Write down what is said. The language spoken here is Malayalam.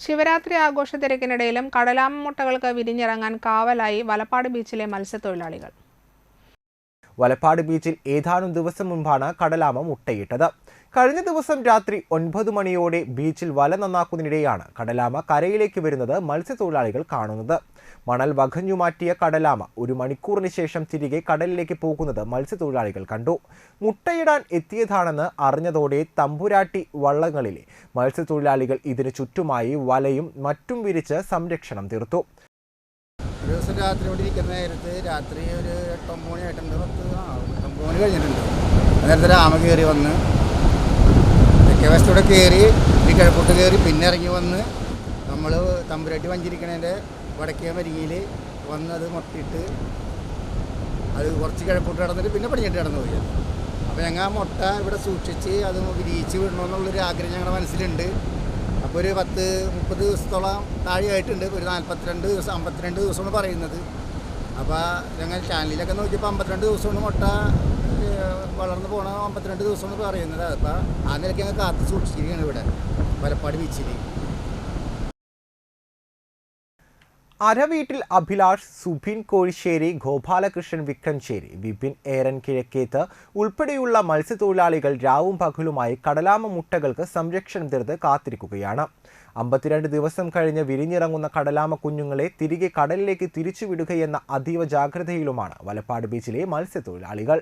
ശിവരാത്രി ആഘോഷ തിരക്കിനിടയിലും കടലാമ മുട്ടകൾക്ക് വിരിഞ്ഞിറങ്ങാൻ കാവലായി വലപ്പാട് ബീച്ചിലെ മത്സ്യത്തൊഴിലാളികൾ വലപ്പാട് ബീച്ചിൽ ഏതാനും ദിവസം മുൻപാണ് കടലാമ മുട്ടയിട്ടത്. കഴിഞ്ഞ ദിവസം രാത്രി ഒൻപത് മണിയോടെ ബീച്ചിൽ വല നന്നാക്കുന്നതിനിടെയാണ് കടലാമ കരയിലേക്ക് വരുന്നത് മത്സ്യത്തൊഴിലാളികൾ കാണുന്നത്. മണൽ വകഞ്ഞു മാറ്റിയ കടലാമ ഒരു മണിക്കൂറിന് ശേഷം തിരികെ കടലിലേക്ക് പോകുന്നത് മത്സ്യത്തൊഴിലാളികൾ കണ്ടു. മുട്ടയിടാൻ എത്തിയതാണെന്ന് അറിഞ്ഞതോടെ തമ്പുരാട്ടി വള്ളങ്ങളിലെ മത്സ്യത്തൊഴിലാളികൾ ഇതിനു ചുറ്റുമായി വലയും മറ്റും വിരിച്ച് സംരക്ഷണം തീർത്തു. ദിവസം രാത്രി ഇവിടെ ഇരിക്കുന്ന നേരത്ത് രാത്രി ഒരു എട്ടൊമ്പത് മണി ആയിട്ടുണ്ട് പത്ത് ആ ഒമ്പത് മണി കഴിഞ്ഞിട്ടുണ്ട്. നേരത്തെ രാമ കയറി വന്ന് തെക്കേ വശത്തൂടെ കയറി ഈ കിഴക്കോട്ട് കയറി പിന്നെ ഇറങ്ങി വന്ന് നമ്മൾ തമ്പുരാട്ടി വഞ്ചിരിക്കണേന്റെ വടക്കേ മരിങ്ങിയിൽ വന്ന് അത് മുട്ടിയിട്ട് അത് കുറച്ച് കിഴക്കോട്ട് കിടന്നിട്ട് പിന്നെ പടിഞ്ഞിട്ട് കിടന്നു പോയി. അപ്പോൾ ഞങ്ങൾ ആ മുട്ട ഇവിടെ സൂക്ഷിച്ച് അത് വിരിയിച്ച് വിടണമെന്നുള്ളൊരു ആഗ്രഹം ഞങ്ങളുടെ മനസ്സിലുണ്ട്. ഒരു പത്ത് മുപ്പത് ദിവസത്തോളം താഴെയായിട്ടുണ്ട്. ഒരു നാൽപ്പത്തിരണ്ട് ദിവസം അമ്പത്തിരണ്ട് ദിവസമാണ് പറയുന്നത്. അപ്പോൾ ഞങ്ങൾ ചാനലിലൊക്കെ നോക്കിയപ്പോൾ അമ്പത്തിരണ്ട് ദിവസമാണ് മുട്ട വളർന്നു പോകണ അമ്പത്തിരണ്ട് ദിവസമാണ് പറയുന്നത്. അപ്പോൾ ആ നിലയ്ക്ക് ഞങ്ങൾ കാത്തു സൂക്ഷിച്ചിരിക്കുകയാണ് ഇവിടെ. വലപ്പാട് ബീച്ചിൽ അരവീട്ടിൽ അഭിലാഷ് സുബിൻ കോഴിശ്ശേരി ഗോപാലകൃഷ്ണൻ വിക്രംശ്ശേരി വിപിൻ ഏരൻ കിഴക്കേത്ത് ഉൾപ്പെടെയുള്ള മത്സ്യത്തൊഴിലാളികൾ രാവും പകലുമായി കടലാമ മുട്ടകൾക്ക് സംരക്ഷണം തീർത്ത് കാത്തിരിക്കുകയാണ്. അമ്പത്തിരണ്ട് ദിവസം കഴിഞ്ഞ് വിരിഞ്ഞിറങ്ങുന്ന കടലാമ കുഞ്ഞുങ്ങളെ തിരികെ കടലിലേക്ക് തിരിച്ചുവിടുകയെന്ന അതീവ ജാഗ്രതയിലുമാണ് വലപ്പാട് ബീച്ചിലെ മത്സ്യത്തൊഴിലാളികൾ.